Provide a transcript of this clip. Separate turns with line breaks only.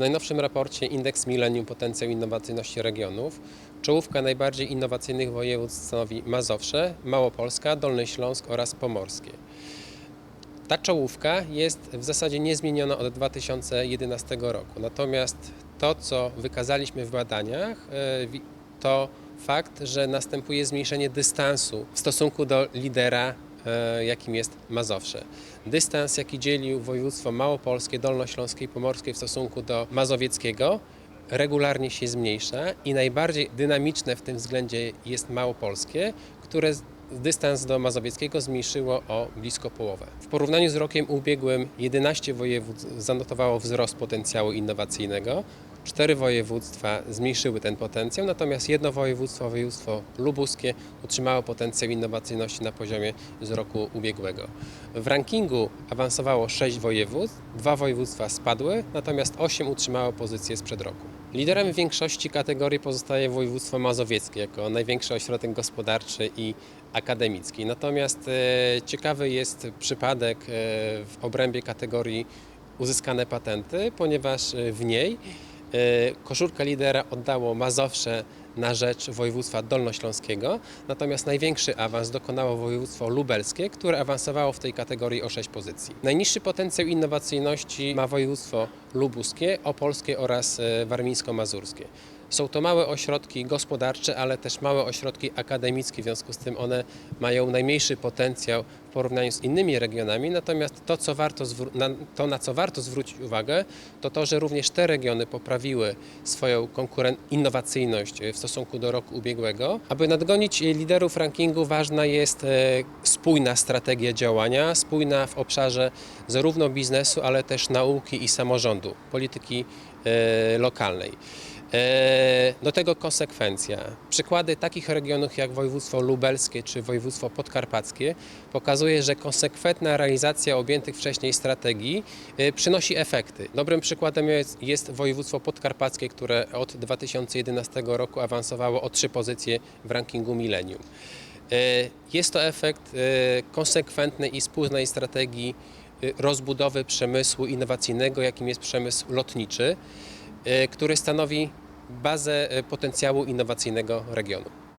najnowszym raporcie Indeks Millennium Potencjał Innowacyjności Regionów czołówka najbardziej innowacyjnych województw stanowi Mazowsze, Małopolska, Dolny Śląsk oraz Pomorskie. Ta czołówka jest w zasadzie niezmieniona od 2011 roku. Natomiast to, co wykazaliśmy w badaniach, e, to fakt, że następuje zmniejszenie dystansu w stosunku do lidera, jakim jest Mazowsze. Dystans, jaki dzielił województwo małopolskie, dolnośląskie i pomorskie w stosunku do mazowieckiego, regularnie się zmniejsza i najbardziej dynamiczne w tym względzie jest małopolskie, które dystans do mazowieckiego zmniejszyło o blisko połowę. W porównaniu z rokiem ubiegłym 11 województw zanotowało wzrost potencjału innowacyjnego, cztery województwa zmniejszyły ten potencjał, natomiast jedno województwo, województwo lubuskie, utrzymało potencjał innowacyjności na poziomie z roku ubiegłego. W rankingu awansowało 6 województw, dwa województwa spadły, natomiast 8 utrzymało pozycję sprzed roku. Liderem w większości kategorii pozostaje województwo mazowieckie jako największy ośrodek gospodarczy i akademicki. Natomiast e, ciekawy jest przypadek e, w obrębie kategorii uzyskane patenty, ponieważ e, w niej e, koszulka lidera oddało Mazowsze na rzecz województwa dolnośląskiego, natomiast największy awans dokonało województwo lubelskie, które awansowało w tej kategorii o 6 pozycji. Najniższy potencjał innowacyjności ma województwo lubuskie, opolskie oraz e, warmińsko-mazurskie. Są to małe ośrodki gospodarcze, ale też małe ośrodki akademickie, w związku z tym one mają najmniejszy potencjał w porównaniu z innymi regionami. Natomiast to, co warto to na co warto zwrócić uwagę, to to, że również te regiony poprawiły swoją konkuren- innowacyjność e, w stosunku do roku ubiegłego. Aby nadgonić liderów rankingu, ważna jest e, spójna strategia działania, spójna w obszarze zarówno biznesu, ale też nauki i samorządu, polityki e, lokalnej. E, Do tego konsekwencja. Przykłady takich regionów jak województwo lubelskie czy województwo podkarpackie pokazuje, że konsekwentna realizacja objętych wcześniej strategii e, przynosi efekty. Dobrym przykładem jest, jest województwo podkarpackie, które od 2011 roku awansowało o trzy pozycje w rankingu Millennium. E, Jest to efekt konsekwentnej i spójnej strategii rozbudowy przemysłu innowacyjnego, jakim jest przemysł lotniczy, który stanowi bazę e, potencjału innowacyjnego regionu.